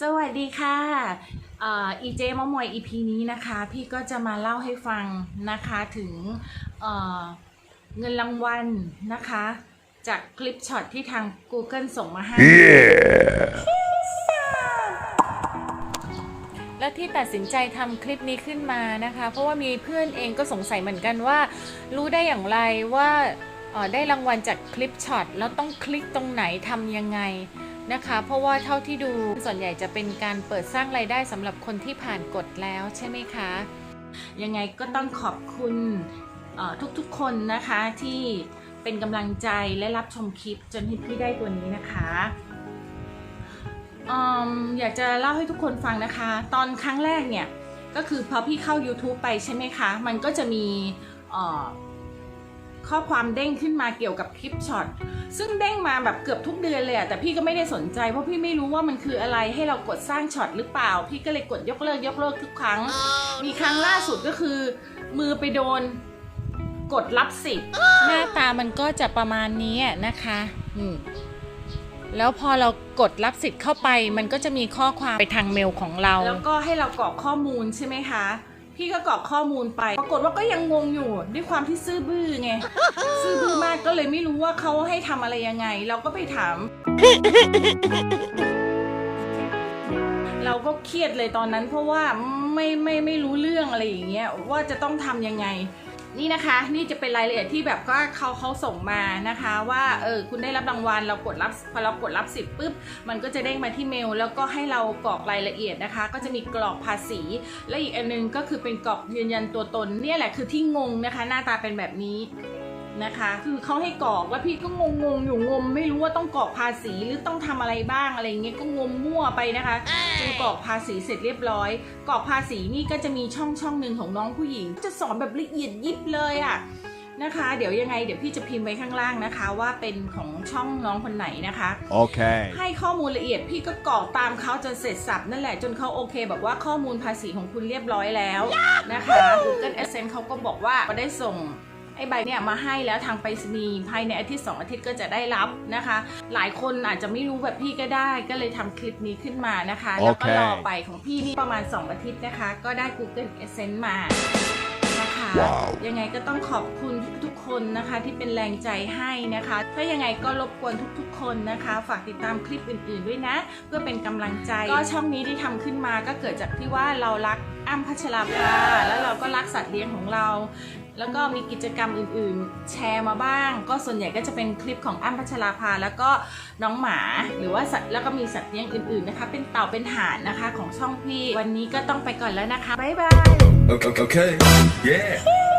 สวัสดีค่ะอีเจมะมวย EP นี้นะคะ พี่ก็จะมาเล่าให้ฟังนะคะถึงเเงินรางวัลนะคะ จากคลิปช็อตที่ทาง Google ส่งมาให้ และที่ตัดสินใจทำคลิปนี้ขึ้นมานะคะ เพราะว่ามีเพื่อนเองก็สงสัยเหมือนกันว่า รู้ได้อย่างไรว่าได้รางวัลจากคลิปช็อตแล้วต้องคลิกตรงไหนทำยังไง นะคะ เพราะว่าเท่าที่ดูส่วนใหญ่จะเป็นการเปิดสร้างรายได้สำหรับคนที่ผ่านกฎแล้วใช่ไหมคะ ยังไงก็ต้องขอบคุณทุกๆคนนะคะที่เป็นกำลังใจและรับชมคลิปจนที่พี่ได้ตัวนี้นะคะอยากจะเล่าให้ทุกคนฟังนะคะ ตอนครั้งแรกเนี่ยก็คือพอพี่เข้า YouTube ไปใช่ไหมคะ มันก็จะมีอ ข้อความเด้งขึ้นมาเกี่ยวกับคลิปช็อตซึ่งเด้งมาแบบเกือบทุกเดือนเลยอะแต่พี่ก็ไม่ได้สนใจเพราะพี่ไม่รู้ว่ามันคืออะไรให้เรากดสร้างช็อตหรือเปล่า พี่ก็เลยกดยกเลิกยกเลิกทุกครั้ง มีครั้งล่าสุดก็คือ มือไปโดน กดรับสิทธิ์หน้าตามันก็จะประมาณนี้นะคะอืมแล้วพอเรากดรับสิทธิ์เข้าไป มันก็จะมีข้อความไปทางเมลของเรา แล้วก็ให้เรากรอกข้อมูลใช่ไหมคะ พี่ก็กรอกข้อมูลไป ปรากฏว่าก็ยังงงอยู่ด้วยความที่ซื่อบื้อไง ซื่อบื้อมากก็เลยไม่รู้ว่าเขาให้ทำอะไรยังไง เราก็ไปถาม เราก็เครียดเลยตอนนั้นเพราะว่าไม่ไม่ไม่รู้เรื่องอะไรอย่างเงี้ยว่าจะต้องทำยังไง นี่นะคะนี่จะเป็นรายละเอียดที่แบบก็เขาเขาส่งมานะคะ ว่าเออคุณได้รับรางวัลเรากดรับพอเรากดรับสิทธิ์ปุ๊บมันก็จะเด้งมาที่เมล แล้วก็ให้เรากรอกรายละเอียดนะคะ ก็จะมีกรอกภาษี และอีกอันนึงก็คือเป็นกรอกยืนยันตัวตนเนี่ยแหละคือที่งงนะคะ หน้าตาเป็นแบบนี้ นะคะ คือเขาให้กรอกแล้วพี่ก็งงงๆอยู่งม ไม่รู้ว่าต้องกรอกภาษีหรือต้องทำอะไรบ้างอะไรเงี้ยก็งมมั่วไปนะคะจนกรอกภาษีเสร็จเรียบร้อยกรอกภาษีนี่ก็จะมีช่องช่องหนึ่งของน้องผู้หญิง จะสอนแบบละเอียดยิบเลยอะนะคะ เดี๋ยวยังไงเดี๋ยวพี่จะพิมพ์ไว้ข้างล่างนะคะ ว่าเป็นของช่องน้องคนไหนนะคะ Okay. ให้ข้อมูลละเอียดพี่ก็กรอกตามเขาจนเสร็จสับนั่นแหละจนเขาโอเคแบบว่าข้อมูลภาษีของคุณเรียบร้อยแล้วนะคะ Google Adsense เขาก็บอกว่าก็ได้ส่ง ไอ้ใบเนี่ยมาให้แล้วทางไปรษณีย์ภายในอาทิตย์สองอาทิตย์ก็จะได้รับนะคะ หลายคนอาจจะไม่รู้แบบพี่ก็ได้ ก็เลยทำคลิปนี้ขึ้นมานะคะแล้วก็โอเครอไปของพี่นี่ประมาณ 2 อาทิตย์นะคะ ก็ได้ Google Adsense มานะคะว้าวยังไงก็ต้องขอบคุณทุกๆคนนะคะที่เป็นแรงใจให้นะคะ ถ้ายังไงก็รบกวนทุกๆ คนนะคะ ฝากติดตามคลิปอื่นๆด้วยนะ เพื่อเป็นกำลังใจ ก็ช่องนี้ที่ทำขึ้นมาก็เกิดจากที่ว่าเรารัก อ้ำพัชราภาแล้วเราก็รักสัตว์เลี้ยงของเรา แล้วก็มีกิจกรรมอื่นๆ แชร์มาบ้าง ก็ส่วนใหญ่ก็จะเป็นคลิปของอ้ำพัชราภาแล้วก็น้องหมาหรือว่าสัตว์แล้วก็มีสัตว์เลี้ยงอื่นๆนะคะ เป็นเต่าเป็นห่านนะคะของช่องพี่ วันนี้ก็ต้องไปก่อนแล้วนะคะบ๊ายบาย Okay. okay. Yeah.